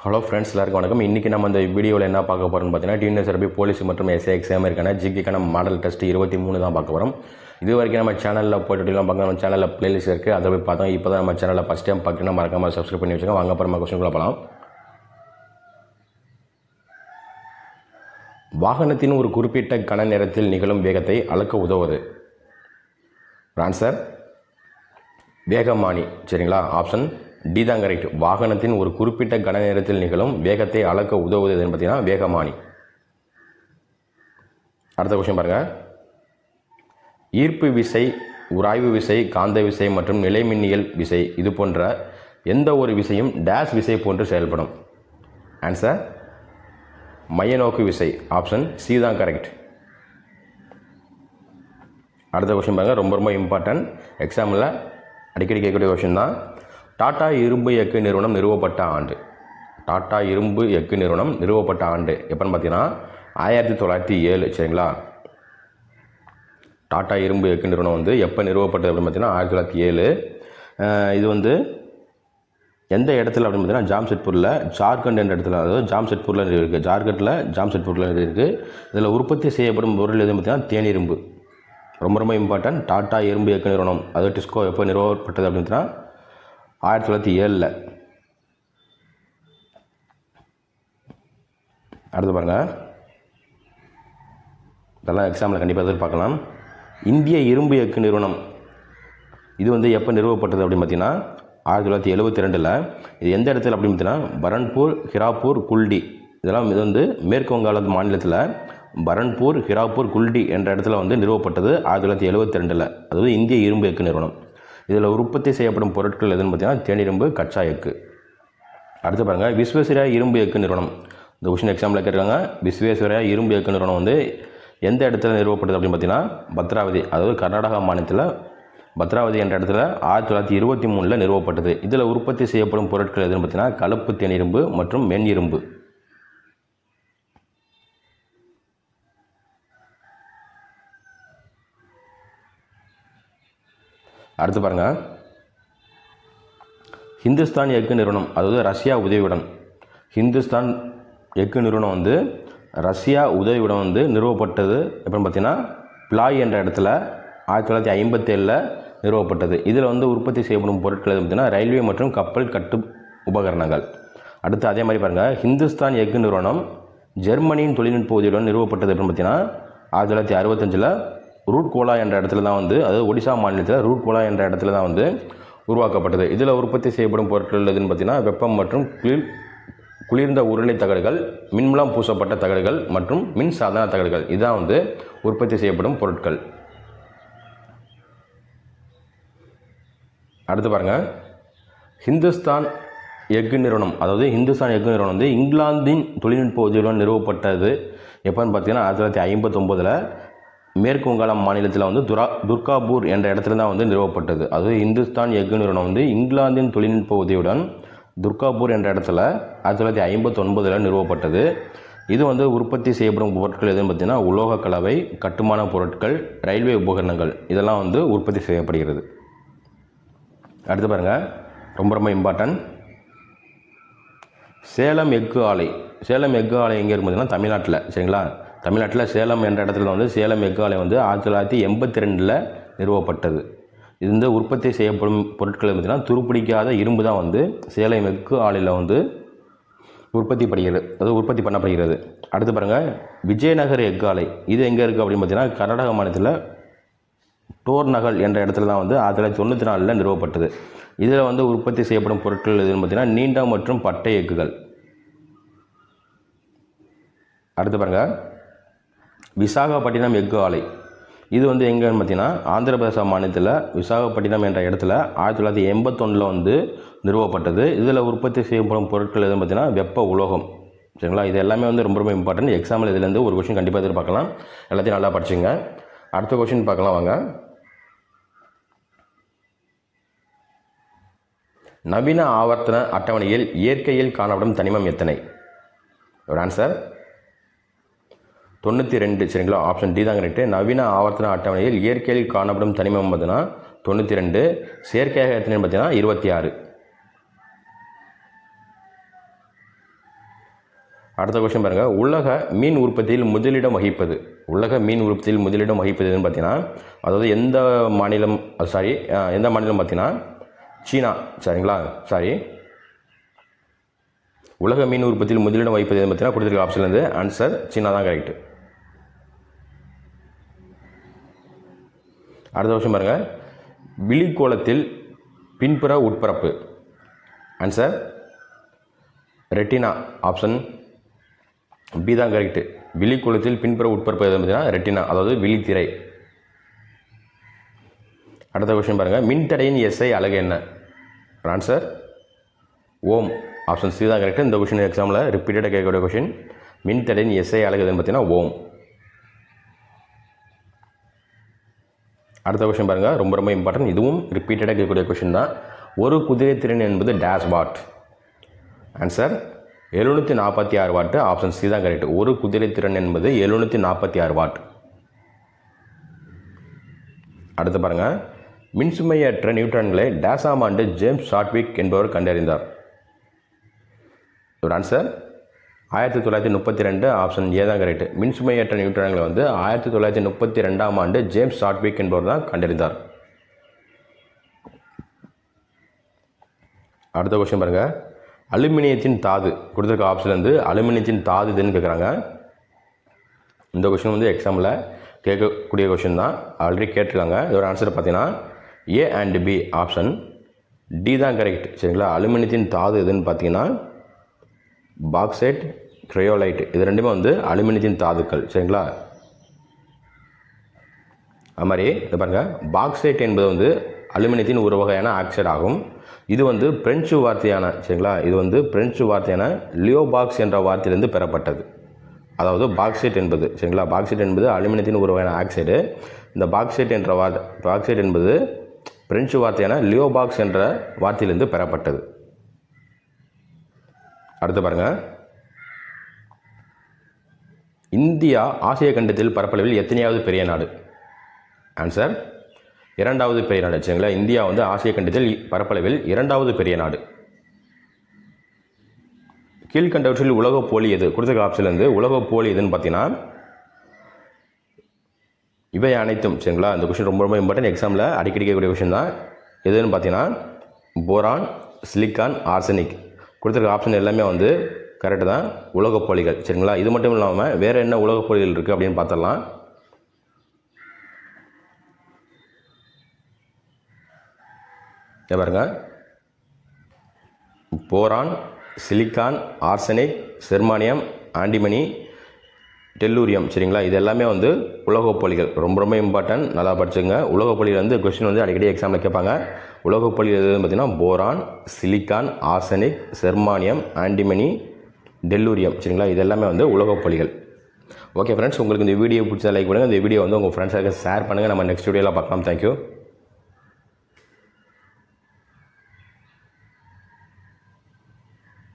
Hello friends எல்லாருக்கும் வணக்கம். இன்றைக்கி நம்ம இந்த வீடியோவில் என்ன பார்க்க போகிறோம்னு பார்த்தீங்கன்னா டிஎன்எஸ்ஆர்பி போலீஸ் மற்றும் எஸ்ஏ எக்ஸாம் இருக்கான ஜிகேக்கான மாடல் டெஸ்ட் இருபத்தி மூணு தான் பார்க்க போகிறோம் இது வரைக்கும் நம்ம சேனலில் போய்ட்டுலாம் பார்க்க நம்ம சேனலில் ப்ளேலிஸ்ட் இருக்குது அதை போய் பார்த்தோம். இப்போ தான் நம்ம சேனலில் ஃபஸ்ட் டைம் பார்க்கணும் மறக்காமல் சப்ஸ்கிரைப் பண்ணி வச்சுக்கோங்க. வாங்க அப்புறமா கொஸ்டின் போகலாம் வாகனத்தின் ஒரு குறிப்பிட்ட கன நேரத்தில் நிகழும் வேகத்தை அளக்க உதவுவது. ஆன்சர் வேகமானி. சரிங்களா? ஆப்ஷன் டி தான் கரெக்ட் வாகனத்தின் ஒரு குறிப்பிட்ட கன நேரத்தில் நிகழும் வேகத்தை அளக்க உதவுவது எதுன்னு பார்த்தீங்கன்னா வேகமானி. அடுத்த கொஷின் பாருங்கள் ஈர்ப்பு விசை உராய்வு விசை காந்த விசை மற்றும் நிலைமின்னியல் விசை இது போன்ற எந்த ஒரு விசையும் டேஷ் விசை போன்று செயல்படும். ஆன்சர் மையநோக்கு விசை ஆப்ஷன் சி தான் கரெக்ட் அடுத்த கொஷின் பாருங்கள் ரொம்ப ரொம்ப இம்பார்ட்டன்ட் எக்ஸாமில் அடிக்கடி கேட்கக்கூடிய கொஷின் தான். டாடா இரும்பு எஃகு நிறுவனம் நிறுவப்பட்ட ஆண்டு. டாடா இரும்பு எஃகு நிறுவனம் நிறுவப்பட்ட ஆண்டு. எப்போன்னு பார்த்தீங்கன்னா ஆயிரத்தி தொள்ளாயிரத்தி ஏழு. சரிங்களா? டாடா இரும்பு எஃகு நிறுவனம் வந்து எப்போ நிறுவப்பட்டது அப்படின்னு பார்த்தீங்கன்னா ஆயிரத்தி தொள்ளாயிரத்தி ஏழு. இது வந்து எந்த இடத்துல அப்படின்னு பார்த்தீங்கன்னா ஜாம்ஷெட்பூரில் ஜார்க்கண்ட் என்ற இடத்துல அதாவது ஜாம்ஷெட்பூரில் இருக்குது ஜார்க்கண்டில் ஜாம்ஷெட்பூரில் இருக்குது இதில் உற்பத்தி செய்யப்படும் பொருள் எதுன்னு பார்த்தீங்கன்னா தேனிரும்பு ரொம்ப ரொம்ப இம்பார்ட்டன்ட் டாடா இரும்பு இயக்க நிறுவனம். அதாவது டிஸ்கோ எப்போ நிறுவப்பட்டது அப்படின்னு பார்த்தீங்கன்னா ஆயிரத்தி தொள்ளாயிரத்தி ஏழில். அடுத்து பாருங்கள் இதெல்லாம் எக்ஸாமில் கண்டிப்பாக எதிர்பார்க்கலாம். இந்திய இரும்பு எக்கு நிறுவனம் இது வந்து எப்போ நிறுவப்பட்டது அப்படின்னு பார்த்தீங்கன்னா ஆயிரத்தி தொள்ளாயிரத்தி எழுபத்தி ரெண்டில். இது எந்த இடத்துல அப்படின்னு பார்த்தீங்கன்னா பரன்பூர் ஹிராப்பூர் குல்டி. இதெல்லாம் இது வந்து மேற்கு வங்காள மாநிலத்தில் பரன்பூர் ஹிராப்பூர் குல்டி என்ற இடத்துல வந்து நிறுவப்பட்டது ஆயிரத்தி தொள்ளாயிரத்தி எழுபத்தி ரெண்டில். அதாவது இந்திய இரும்பு எக்கு நிறுவனம். இதில் உற்பத்தி செய்யப்படும் பொருட்கள் எதுன்னு பார்த்தீங்கன்னா தேனிரும்பு கச்சா எக்கு. அடுத்து பாருங்கள் விஸ்வேஸ்வரியா இரும்பு எக்கு நிறுவனம். இந்த கொஷின் எக்ஸாம்பிள் கேட்டிருக்காங்க. விஸ்வேஸ்வரியா இரும்பு எக்கு நிறுவனம் வந்து எந்த இடத்துல நிறுவப்பட்டது அப்படின்னு பார்த்தீங்கன்னா பத்ராவதி அதாவது கர்நாடகா மாநிலத்தில் பத்ராவதி என்ற இடத்துல ஆயிரத்தி தொள்ளாயிரத்தி இருபத்தி மூணில் நிறுவப்பட்டது. இதில் உற்பத்தி செய்யப்படும் பொருட்கள் எதுன்னு பார்த்தீங்கன்னா கலப்பு தேனிரும்பு மற்றும் மென் இரும்பு அடுத்து பாருங்கள் ஹிந்துஸ்தான் எஃகு நிறுவனம் அதாவது ரஷ்யா உதவியுடன். ஹிந்துஸ்தான் எஃகு நிறுவனம் வந்து ரஷ்யா உதவியுடன் வந்து நிறுவப்பட்டது எப்படின்னு பார்த்தீங்கன்னா பிளாய் என்ற இடத்துல ஆயிரத்தி தொள்ளாயிரத்தி ஐம்பத்தேழில் நிறுவப்பட்டது. இதில் வந்து உற்பத்தி செய்யப்படும் பொருட்கள் எது பார்த்தீங்கன்னா ரயில்வே மற்றும் கப்பல் கட்டு உபகரணங்கள். அடுத்து அதே மாதிரி பாருங்கள் ஹிந்துஸ்தான் எஃகு நிறுவனம் ஜெர்மனியின் தொழில்நுட்ப உதவியுடன் நிறுவப்பட்டது எப்படின்னு பார்த்தீங்கன்னா ஆயிரத்தி தொள்ளாயிரத்தி அறுபத்தஞ்சில் ரூட் கோலா என்ற இடத்துல தான் வந்து அதாவது ஒடிசா மாநிலத்தில் ரூட் கோலா என்ற இடத்துல தான் வந்து உருவாக்கப்பட்டது. இதில் உற்பத்தி செய்யப்படும் பொருட்கள் எதுன்னு பார்த்தீங்கன்னா வெப்பம் மற்றும் குளிர் குளிர்ந்த உருளை தகடுகள் மின்முலாம் பூசப்பட்ட தகடுகள் மற்றும் மின் சாதன தகடுகள். இதுதான் வந்து உற்பத்தி செய்யப்படும் பொருட்கள். அடுத்து பாருங்கள் ஹிந்துஸ்தான் எஃகு நிறுவனம் அதாவது ஹிந்துஸ்தான் எஃகு நிறுவனம் வந்து இங்கிலாந்தின் தொழில்நுட்ப உதவியுடன் நிறுவப்பட்டது. எப்போன்னு பார்த்தீங்கன்னா ஆயிரத்தி தொள்ளாயிரத்தி ஐம்பத்தொம்போதில் மேற்கு வங்காளம் மாநிலத்தில் வந்து துரா துர்காபூர் என்ற இடத்துல தான் வந்து நிறுவப்பட்டது. அது இந்துஸ்தான் எஃகு நிறுவனம் வந்து இங்கிலாந்தின் தொழில்நுட்ப உதவியுடன் துர்காபூர் என்ற இடத்துல ஆயிரத்தி தொள்ளாயிரத்தி ஐம்பத்தொன்பதில் நிறுவப்பட்டது. இது வந்து உற்பத்தி செய்யப்படும் பொருட்கள் எதுன்னு பார்த்தீங்கன்னா உலோக கலவை கட்டுமான பொருட்கள் ரயில்வே உபகரணங்கள் இதெல்லாம் வந்து உற்பத்தி செய்யப்படுகிறது. அடுத்து பாருங்கள் ரொம்ப ரொம்ப இம்பார்ட்டன்ட் சேலம் எஃகு ஆலை. சேலம் எஃகு ஆலை எங்கே இருக்கு பார்த்தீங்கன்னா தமிழ்நாட்டில். சரிங்களா? தமிழ்நாட்டில் சேலம் என்ற இடத்துல வந்து சேலம் எஃகு ஆலை வந்து ஆயிரத்தி தொள்ளாயிரத்தி எண்பத்தி ரெண்டில் நிறுவப்பட்டது. இது வந்து உற்பத்தி செய்யப்படும் பொருட்கள் பார்த்தீங்கன்னா துருப்பிடிக்காத இரும்பு தான் வந்து சேலம் எஃகு ஆலையில் வந்து உற்பத்தி படுகிறது. அதாவது உற்பத்தி பண்ணப்படுகிறது. அடுத்து பாருங்கள் விஜயநகர் எஃகு ஆலை இது எங்கே இருக்குது அப்படின்னு பார்த்தீங்கன்னா கர்நாடக மாநிலத்தில் டோர் நகல் என்ற இடத்துல தான் வந்து ஆயிரத்தி தொள்ளாயிரத்தி தொண்ணூற்றி நாலில் நிறுவப்பட்டது. இதில் வந்து உற்பத்தி செய்யப்படும் பொருட்கள் எதுன்னு பார்த்தீங்கன்னா நீண்ட மற்றும் பட்டை எக்குகள் அடுத்து பாருங்கள் விசாகப்பட்டினம் எஃகு ஆலை. இது வந்து எங்கேன்னு பார்த்தீங்கன்னா ஆந்திர பிரதேச மாநிலத்தில் விசாகப்பட்டினம் என்ற இடத்துல ஆயிரத்தி தொள்ளாயிரத்தி எண்பத்தொன்னில் வந்து நிறுவப்பட்டது. இதில் உற்பத்தி செய்யப்படும் பொருட்கள் எதுன்னு பார்த்தீங்கன்னா வெப்ப உலோகம். சரிங்களா? இது எல்லாமே வந்து ரொம்ப ரொம்ப இம்பார்ட்டன்ட் எக்ஸாம்பிள் இதுலேருந்து ஒரு கொஷின் கண்டிப்பாக எதிர்பார்க்கலாம். எல்லாத்தையும் நல்லா படிச்சுங்க. அடுத்த கொஷின் பார்க்கலாம் வாங்க. நவீன ஆவர்த்தன அட்டவணையில் இயற்கையில் காணப்படும் தனிமம் எத்தனை? ஒரு ஆன்சர் தொண்ணூற்றி ரெண்டு சரிங்களா? ஆப்ஷன் டி தான் கரெக்டு நவீன ஆவர்த்தன அட்டவணையில் இயற்கையில் காணப்படும் தனிமம் பார்த்தீங்கன்னா தொண்ணூற்றி ரெண்டு செயற்கையாக எத்தனை பார்த்தீங்கன்னா இருபத்தி ஆறு. அடுத்த கொஸ்டின் பாருங்கள் உலக மீன் உற்பத்தியில் முதலிடம் வகிப்பது. உலக மீன் உற்பத்தியில் முதலிடம் வகிப்பது எதுன்னு பார்த்தீங்கன்னா அதாவது எந்த மாநிலம் சாரி எந்த மாநிலம் பார்த்தீங்கன்னா சீனா சரிங்களா? சாரி உலக மீன் உற்பத்தியில் முதலிடம் வகிப்பது எதுன்னு பார்த்தீங்கன்னா கொடுத்துருக்க ஆப்ஷன்லேருந்து ஆன்சர் சீனா தான் கரெக்ட் அடுத்த வருஷம் பாருங்கள் விழிக்கோளத்தில் பின்புற உட்பரப்பு. ஆன்சர் ரெட்டினா ஆப்ஷன் பி தான் கரெக்டு விழிக்குளத்தில் பின்புற உட்பரப்பு எது பார்த்தீங்கன்னா ரெட்டினா அதாவது விழித்திரை. அடுத்த கொஷின் பாருங்கள் மின்தடையின் எஸ்ஐ அழகு என்ன? ஆன்சர் ஓம் ஆப்ஷன் சி தான் கரெக்டு இந்த கொஷின் எக்ஸாமில் ரிப்பீட்டடாக கேட்கக்கூடிய கொஷின் மின்தடையின் எஸ்ஐ அழகு எதுன்னு பார்த்தீங்கன்னா ஓம் அடுத்த கொஷின் பாருங்கள் ரொம்ப ரொம்ப இம்பார்ட்டன்ட் இதுவும் ரிப்பீட்டடாக கேட்கக்கூடிய கொஷின் தான். ஒரு குதிரை திறன் என்பது டேஷ் வாட் ஆன்சர் எழுநூற்றி நாற்பத்தி ஆறு வாட்டு ஆப்ஷன் சி தான் கரெக்ட் ஒரு குதிரை திறன் என்பது எழுநூற்றி நாற்பத்தி ஆறு வாட் அடுத்து பாருங்கள் மின்சுமையற்ற நியூட்ரான்களை டேசாம் ஆண்டு ஜேம்ஸ் ஷாட்விக் என்பவர் கண்டறிந்தார். ஒரு ஆன்சர் ஆயிரத்தி தொள்ளாயிரத்தி முப்பத்தி ரெண்டு ஆப்ஷன் ஏ தான் கரெக்ட் மின்சுமையற்ற நியூட்ரான்களை வந்து ஆயிரத்தி தொள்ளாயிரத்தி முப்பத்தி ரெண்டாம் ஆண்டு ஜேம்ஸ் ஷாட்விக் என்பவர் தான் கண்டறிந்தார். அடுத்த கொஸ்டின் பாருங்கள் அலுமினியத்தின் தாது. கொடுத்துருக்க ஆப்ஷன் வந்து அலுமினியத்தின் தாது இதுன்னு கேட்குறாங்க இந்த கொஷின் வந்து எக்ஸாமில் கேட்கக்கூடிய கொஷின் தான். ஆல்ரெடி கேட்டிருக்காங்க. இதோட ஆன்சர் பார்த்தீங்கன்னா A and B option D தான் கரெக்ட் சரிங்களா? அலுமினியத்தின் தாது எதுன்னு பார்த்தீங்கன்னா பாக்சைட் க்ரையோலைட் இது ரெண்டுமே வந்து அலுமினியத்தின் தாதுக்கள் சரிங்களா? அது மாதிரி இது பாருங்கள் பாக்சைட் என்பது வந்து அலுமினியத்தின் ஒரு வகையான ஆக்சைடு ஆகும். இது வந்து பிரெஞ்சு வார்த்தையான சரிங்களா? இது வந்து பிரெஞ்சு வார்த்தையான லியோபாக்ஸ் என்ற வார்த்தையிலிருந்து பெறப்பட்டது. அதாவது பாக்சைட் என்பது சரிங்களா? பாக்சைட் என்பது அலுமினியத்தின் ஒரு வகையான ஆக்சைடு. இந்த பாக்சைட் என்ற வார்த்தை பாக்சைட் என்பது பிரெஞ்சு வார்த்தையான லியோபாக்ஸ் என்ற வார்த்தையிலிருந்து பெறப்பட்டது. அடுத்து பாருங்கள் இந்தியா ஆசிய கண்டத்தில் பரப்பளவில் எத்தனையாவது பெரிய நாடு? ஆன்சர் இரண்டாவது பெரிய நாடு. வச்சுங்களா இந்தியா வந்து ஆசிய கண்டத்தில் பரப்பளவில் இரண்டாவது பெரிய நாடு. கீழ்கண்டவற்றில் உலக போலி எது? கொடுத்த ஆப்ஷன்ல உலக போலி எதுன்னு பார்த்தீங்கன்னா இவை அனைத்தும். சரிங்களா இந்த கொஷின் ரொம்ப ரொம்ப இம்பார்ட்டன்ட் எக்ஸாமில் அடிக்கடி கேட்கக்கூடிய கொஷின் தான். எதுன்னு பார்த்தீங்கன்னா போரான் சிலிக்கான் ஆர்சனிக் கொடுத்துருக்க ஆப்ஷன் எல்லாமே வந்து கரெக்டு தான். உலகப்போலிகள் சரிங்களா? இது மட்டும் இல்லாமல் வேறு என்ன உலகப்போலிகள் இருக்குது அப்படின்னு பார்த்துடலாம். பாருங்க. Boron silicon arsenic germanium antimony tellurium சரிங்களா? இது எல்லாமே வந்து உலோகப்பொலிகள் ரொம்ப ரொம்ப இம்பார்ட்டன்ட் நல்லா படிச்சுங்க உலகப்பள்ளியில் வந்து கொஸ்டின் வந்து அடிக்கடி எக்ஸாமில் கேட்பாங்க. உலோகப்பொலிகள் எதுன்னு பார்த்தீங்கன்னா boron silicon arsenic germanium antimony tellurium சரிங்களா? இது எல்லாமே வந்து உலோகப்பொலிகள் ஓகே ஃப்ரெண்ட்ஸ் உங்களுக்கு இந்த வீடியோ பிடிச்சா லைக் பண்ணுங்கள் இந்த வீடியோ வந்து உங்கள் ஃப்ரெண்ட்ஸாக ஷேர் பண்ணுங்கள் நம்ம நெக்ஸ்ட் வீடியோவில் பார்க்கலாம். தேங்க்யூ